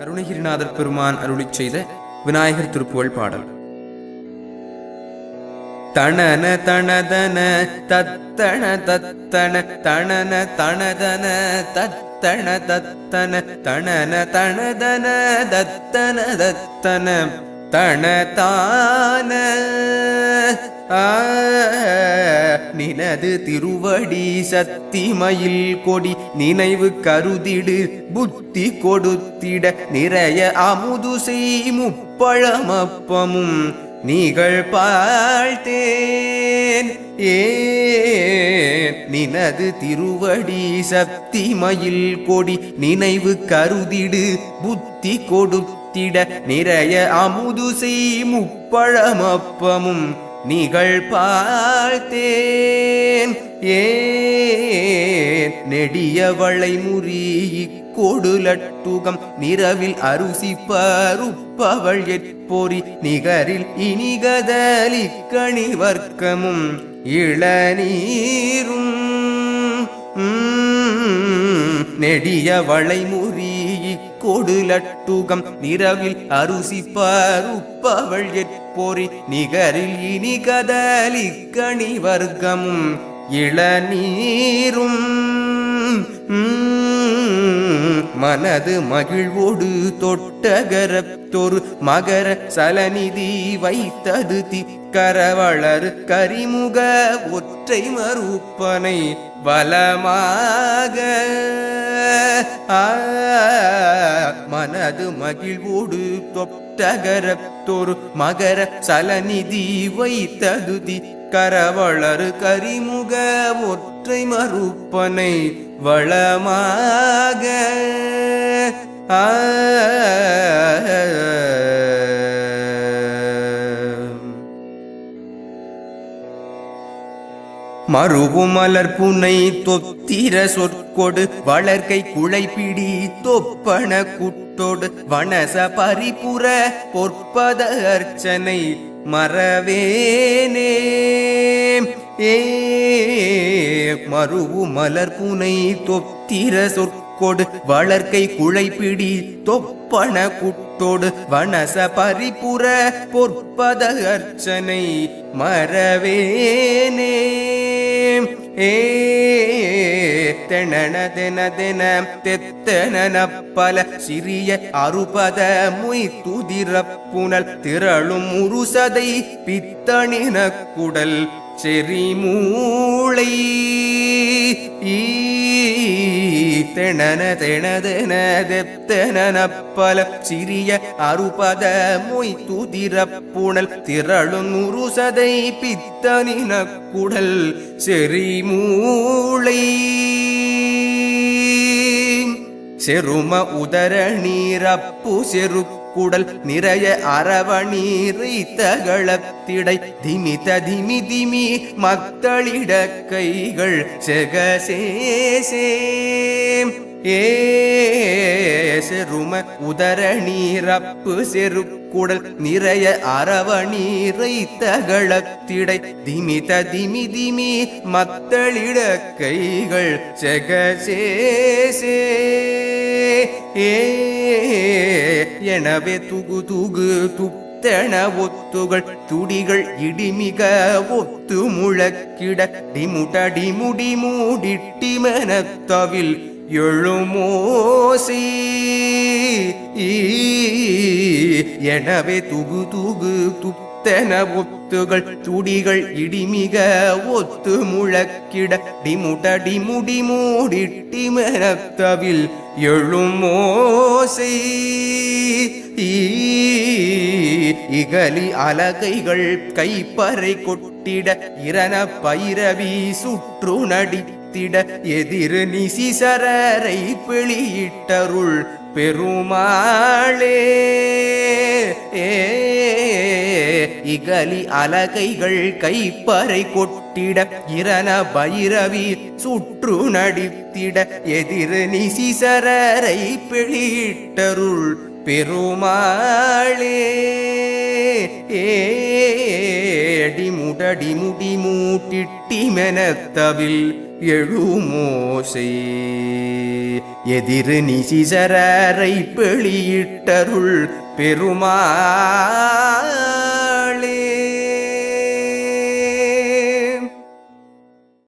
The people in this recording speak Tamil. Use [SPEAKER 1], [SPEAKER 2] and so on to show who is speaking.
[SPEAKER 1] அருணகிரிநாதர் பெருமான் அருளி செய்த விநாயகர் திருப்புகழ் பாடல். தணன தணதன தத்தன தத்தன தணன தணதன தத்தன தத்தன தணன தணதன தத்தன தத்தன தணதான. ஆ, நினது திருவடி சத்திமயில் கொடி நினைவு கருதிடு புத்தி கொடுத்திட நிறைய அமுது செய் முப்பழமப்பமும் நீகள் பாழ்த்தேன். ஏன் நினது திருவடி சக்திமயில் கொடி நினைவு கருதிடு புத்தி கொடுத்திட நிறைய அமுது செய் முப்பழமப்பமும் நிகழ் பார்த்தேன் ஏன் நெடியவளை முறி கொடுலட்டுகம் நிறவில் அருசி பருப்பவள் எப்பொறி நிகரில் இனிகதலி கணிவர்க்கமும் இளநீரும் நெடியவளை நெடிய கொடுலட்டுகம் நிறவில் அருசி பருப்பவள் எப்பொறி நிகரில் இனி கதலி கணி வர்க்கமும் இளநீரும். மனது மகிழ்வோடு தொட்டகரத்தொரு மகர சலநிதி வைத்தது திக்கரவளர் கரிமுக ஒற்றை மறுப்பனை வலமாக. மனது மகிழ்வோடு தொட்டகரத்தொரு மகர சலநிதி வைத்தது கரவளர் கரிமுக ஒற்றை மறுப்பனை வளமாக ஆ. மறுபுமலர் புனை தொத்திர சொற்கொடு வளர்க்கை குழைப்பிடி தொப்பன குட்டோடு வனச பரிபுற பொற்பத அர்ச்சனை மறவேனே. ஏ மறுவு மலர் புனை தொத்திர சொற்கொடு வளர்க்கை குழைப்பிடி தொப்பன குட்டோடு வனச பரிபுற பொற்பத அர்ச்சனை மறவேனே. ஏ தெணன சிறிய அறுபத முய் துதிர திரளும் உருசதை பித்தணின குடல் செறி திணன தெணதென தெத்தன சிறிய அறுபத மொய் துதிரப்புணல் திரளும் உருசதை பித்தனின குடல் செறி மூளை செரும உதர நீரப்பு கூடல் நிறைய அரவணீரை தகளத்திடை திமித திமி திமி மத்தளிட கைகள் செகசேசே ஏரும உதர நீரப்பு செருக்குடல் நிறைய அரவணீரை தகளத்திடை திமித திமி திமி மத்தளிட கைகள் செகசேசே ஏ எனவே துகு துகு துப்தன ஒத்துகள். துடிகள் இடிமிக ஒத்து முழக்கிட. டிமுட டிமுடி மூடிட்டிமனத்தவில் எழுமோசி எனவே துகு துகு துப்தன ஒத்துகள் துடிகள் இடிமிக ஒத்து முழக்கிட டிமுடடி டிமுட டிமுடி மூடிட்டிமனத்தவில் எழுமோசை இகலி அலகைகள் கைப்பறை கொட்டிட இரண பைரவி சுற்று நடித்திட எதிர் நிசிசரரை பிழியிட்டருள் பெருமாளே. ஏ. இகலி அலகைகள் கைப்பறை கொட்டிட இரண பைரவி சுற்று நடித்திட எதிர் நிசிசரரை பிழிட்டருள் பெருமாளே. ஏடிமுடடி முடிமூட்டிட்டிமெனத்தவில் எழுமோசை. எதிர் நிசிசரரை பிழியிட்டருள் பெருமாள்.